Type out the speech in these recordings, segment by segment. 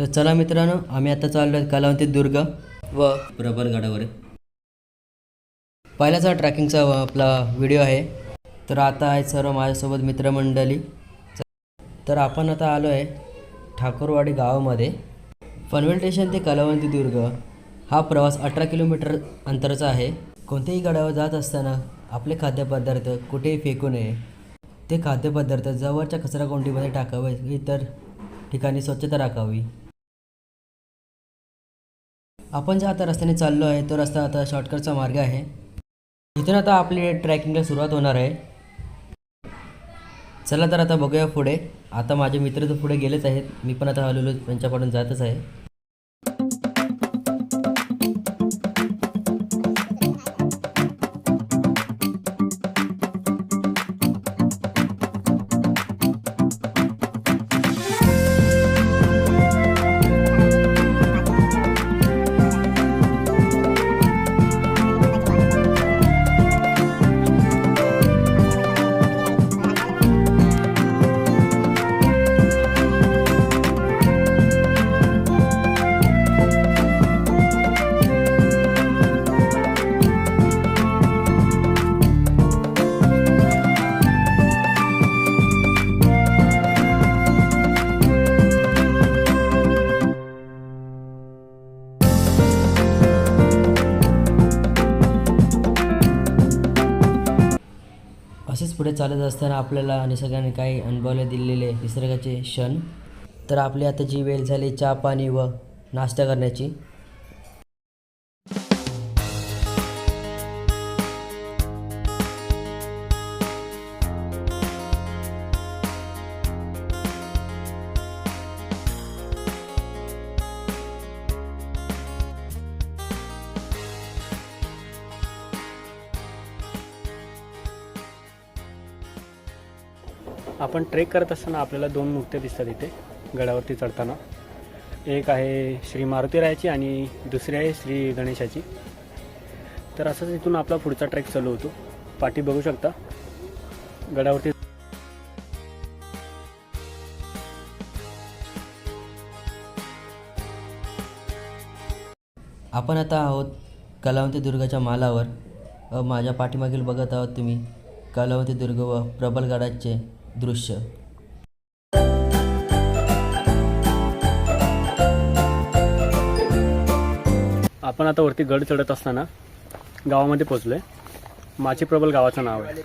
तर चला मित्रांनो आम्ही आता चाललो आहे कलावंती दुर्ग व प्रबलगडावर पहिलाच हा ट्रॅकिंगचा आपला व्हिडिओ आहे. तर आता आहे सर्व माझ्यासोबत मित्रमंडळी. तर आपण आता आलो आहे ठाकूरवाडी गावामध्ये. पनवेल स्टेशन ते कलावंती दुर्ग हा प्रवास अठरा किलोमीटर अंतराचा आहे. कोणत्याही गडावर जात असताना आपले खाद्यपदार्थ कुठेही फेकू नये. ते खाद्यपदार्थ जवळच्या कचराकोंडीमध्ये टाकावे इतर ठिकाणी स्वच्छता राखावी. आपण ज्या आता रस्त्याने चाललो आहे तो रस्ता आता शॉर्टकटचा मार्ग आहे. इथून आता आपली ट्रॅकिंगला सुरुवात होणार आहे. चला तर आता बघूया पुढे. आता माझे मित्र तर पुढे गेलेच आहेत. मी पण आता हळूहळू त्यांच्याकडून जातच आहे. पुढे चालत असताना आपल्याला निसर्गाने काही अनुभवले दिलेले निसर्गाचे क्षण. तर आपली आता जी वेळ झाली चहा पाणी व नाश्ता करण्याची. आपण ट्रेक करत असताना आपल्याला दोन मूर्त्या दिसतात इथे गडावरती चढताना. एक आहे श्री मारुतीरायाची आणि दुसरी आहे श्री गणेशाची. तर असंच इथून आपला पुढचा ट्रेक चालू होतो. पाठी बघू शकता. गडावरती आपण आता आहोत कलावंती दुर्गाच्या मालावर. माझ्या पाठीमागील बघत आहोत तुम्ही कलावंती दुर्ग व प्रबलगडाचे दृश्य. आपण आता वरती गड चढत असताना गावामध्ये पोचलो आहे माची प्रबल गावाचं नाव आहे.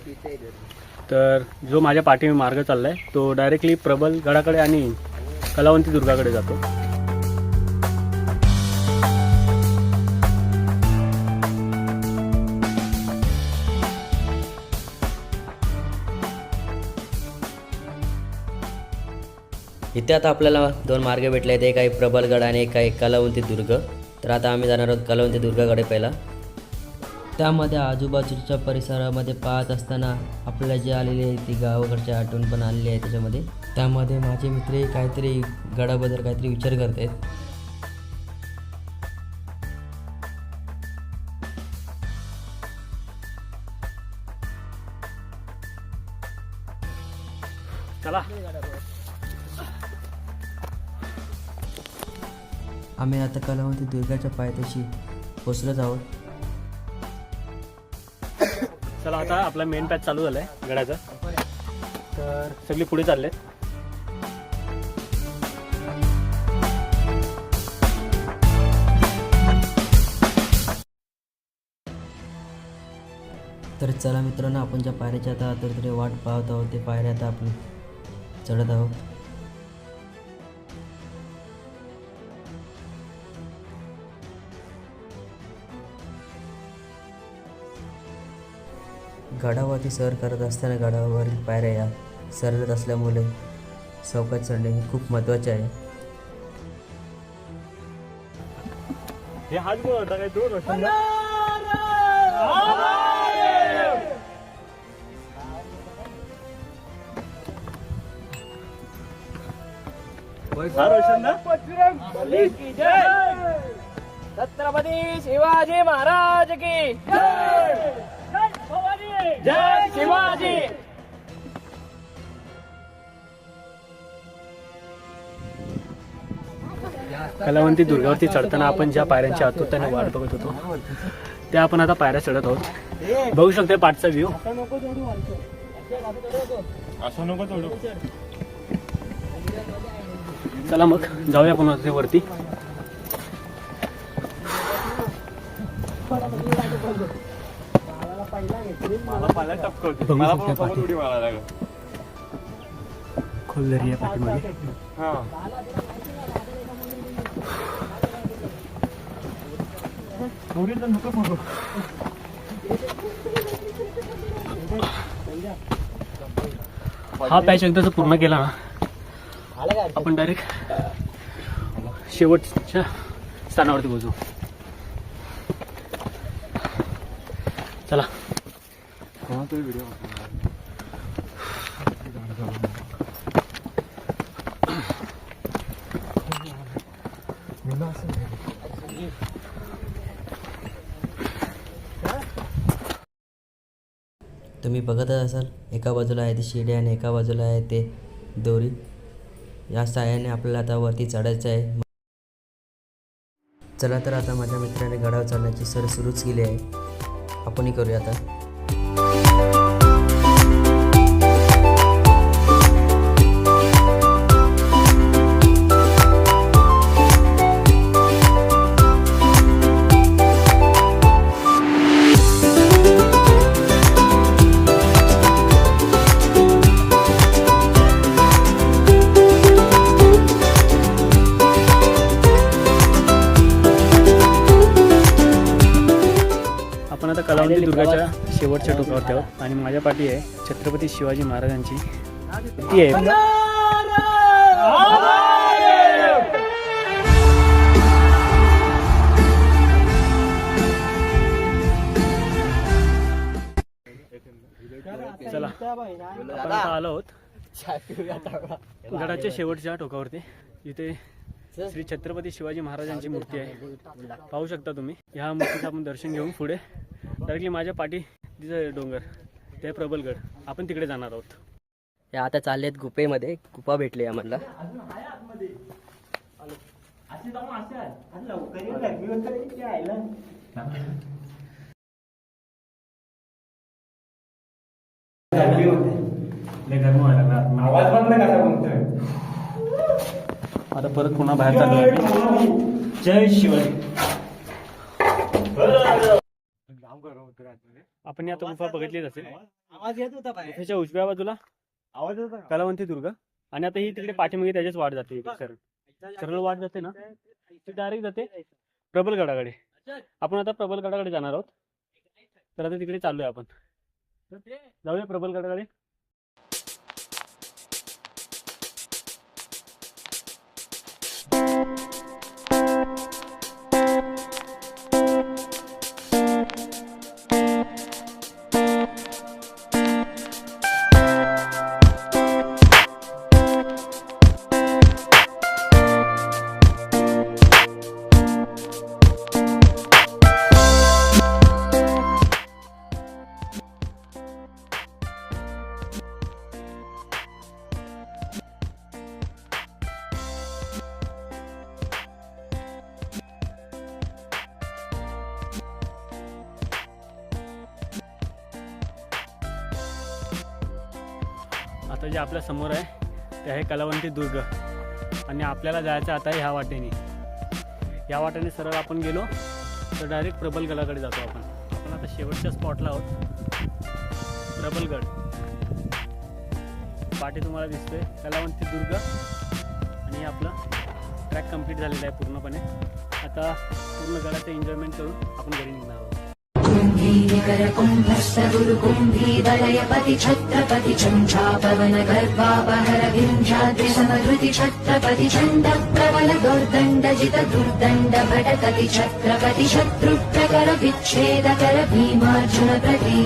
तर जो माझ्या पाठी मार्ग चालला आहे तो डायरेक्टली प्रबल गडाकडे आणि कलावंती दुर्गाकडे जातो. इथे आता आपल्याला दोन मार्ग भेटले आहेत. एक आहे प्रबलगड आणि एक आहे कलावंती दुर्ग. तर आता आम्ही जाणार आहोत कलावंती दुर्गाकडे पहिला. त्यामध्ये आजूबाजूच्या परिसरामध्ये पाहत असताना आपल्याला जे आलेली आहे ती गावाकडची आठवण पण आलेली आहे त्याच्यामध्ये. त्यामध्ये माझे मित्र काहीतरी गडाबद्दल काहीतरी विचार करत आहेत. चला. आम्ही आता कलावंती दुर्गाच्या पायथ्याशी पोचलोच आहोत. चला आता आपला मेन पॅच चालू झालाय गडाचा. तर सगळी पुढे चालले तर चला मित्रांनो आपण ज्या पायऱ्याच्या आता आतुरतेने वाट पाहत आहोत ते पायऱ्या आता आपण चढत आहोत. गडावरती सर करत असताना गडावरील पायऱ्या या सरळत असल्यामुळे चौकात चढणे हे खूप महत्त्वाचे आहे. हे होता काय छत्रपती शिवाजी महाराज की जय! शिवाजी. कलावंती दुर्गावरती चढताना आपण ज्या पायऱ्यांची आतुरतेने वाट बघत होतो. त्या आपण आता पायऱ्या चढत आहोत. बघू शकतो पाठचा व्ह्यू चला मग जाऊया आपण बघू शकतो पाठी. खोल दरी आहे पाठीमागे. हा. पॅच एकदा जर पूर्ण केला ना. आपण डायरेक्ट शेवटच्या स्थानावरती पोहोचू. चला. तुम्ही बघतच असाल एका बाजूला आहे ती शिडी आणि एका बाजूला आहे ते दोरी. या साह्याने आपल्याला आता वरती चढायचं आहे. चला तर आता माझ्या मित्राने गडावर चढण्याची सर सुरूच केली आहे. आपणही करूया आता. आपण आता कलावंती दुर्गाच्या शेवटच्या टोकावरती आहोत आणि माझ्या पाठी आहे छत्रपती शिवाजी महाराजांची ती आहे. चला आपण आलो आहोत गडाच्या शेवटच्या टोकावरती. इथे श्री छत्रपती शिवाजी महाराजांची मूर्ती आहे. पाहू शकता तुम्ही. ह्या मूर्तीचं आपण दर्शन घेऊन पुढे. डायरेक्टली माझ्या पाठी तिथं डोंगर. ते प्रबलगड. आपण तिकडे जाणार आहोत. हे आता चालले आहेत गुफेमध्ये गुफा भेटली आम्हाला. आवाज बंद कसा बोलतोय आता परत पुन्हा बाहेर चाललो आहे जय शिवाजी. आपण आता गुफा बघितलीच असेल. आवाज येत होता बाहेर. गुफेच्या उजव्या बाजूला. आवाज येत होता कलावंती दुर्ग. आणि आता ही तिकडे पाठीमागे त्याच्याच वाट जाते इकडे सरळ. सरळ वाट जाते ना? ती डायरेक्ट जाते प्रबलगडाकडे आपण आता प्रबलगडाकडे जाणार आहोत. तर आता तिकडे चाललोय आपण. जाऊया प्रबलगडाकडे आता जे आपल्यासमोर आहे ते आहे कलावंती दुर्ग. आणि आपल्याला जायचं आता ह्या वाटेने. या वाटेने सरळ आपण गेलो तर डायरेक्ट प्रबलगडाकडे जातो आपण. आपण आता शेवटच्या स्पॉटला आहोत. प्रबलगड पाठी तुम्हाला दिसतोय कलावंती दुर्ग. आणि आपला ट्रॅक कंप्लीट झालेला आहे पूर्णपणे. आता पूर्ण गडाचं एन्जॉयमेंट करून आपण घरी निघणार आहोत कुम्भीनिकरकुम्भस्तगुरुकुम्भीवलयपति छत्रपति चञ्चापवन गर्वापहर विञ्जाद्रि समहृति छत्रपति चण्ड प्रबल दुर्दण्डजित दुर्दण्ड भटकति छत्रपति शत्रुप्रकर विच्छेदकर भीमार्जुन प्रति